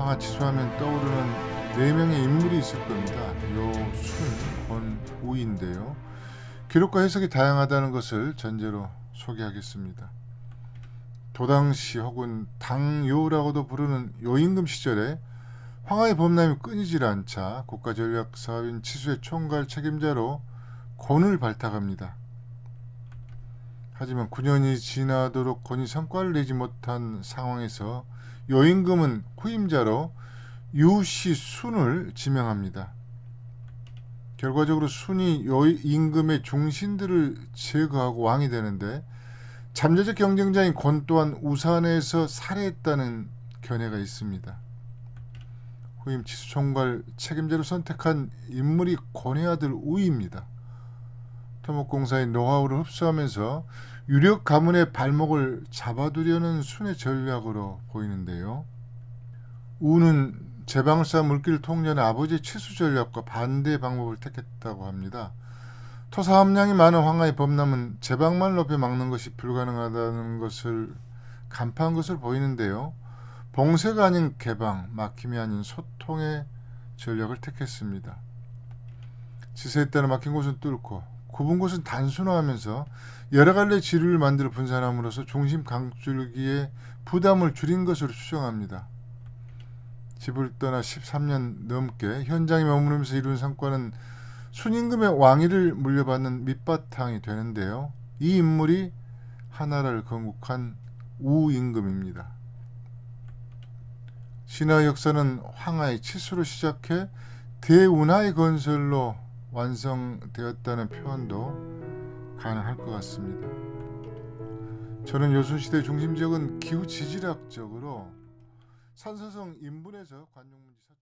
황하 치수 하면 떠오르는 네 명의 인물이 있을 겁니다. 요순, 권, 우인데요. 기록과 해석이 다양하다는 것을 전제로 소개하겠습니다. 도당시 혹은 당요라고도 부르는 요임금 시절에 황하의 범람이 끊이질 않자 국가전략사업인 치수의 총괄 책임자로 권을 발탁합니다. 하지만 9년이 지나도록 권이 성과를 내지 못한 상황에서 요임금은 후임자로 유씨 순을 지명합니다. 결과적으로 순이 요임금의 중신들을 제거하고 왕이 되는데 잠재적 경쟁자인 권 또한 우산에서 살해했다는 견해가 있습니다. 후임 치수총괄 책임자로 선택한 인물이 권의 아들 우입니다. 토목공사의 노하우를 흡수하면서 유력 가문의 발목을 잡아두려는 순의 전략으로 보이는데요. 우는 제방사 물길 통전의 아버지의 치수 전략과 반대 방법을 택했다고 합니다. 토사 함량이 많은 황하의 범람은 제방만 높여 막는 것이 불가능하다는 것을 간파한 것을 보이는데요. 봉쇄가 아닌 개방, 막힘이 아닌 소통의 전략을 택했습니다. 지세에 따라 막힌 곳은 뚫고 굽은 곳은 단순화하면서 여러 갈래 지류를 만들어 분산함으로써 중심 강줄기의 부담을 줄인 것으로 추정합니다. 집을 떠나 13년 넘게 현장에 머무르면서 이룬 성과는 순임금의 왕위를 물려받는 밑바탕이 되는데요. 이 인물이 하나라를 건국한 우임금입니다. 신화 역사는 황하의 치수로 시작해 대운하의 건설로 완성되었다는 표현도 가능할 것 같습니다. 저는 요순시대 중심 지역은 기후 지질학적으로 산서성 인분에서 관용문지 서쪽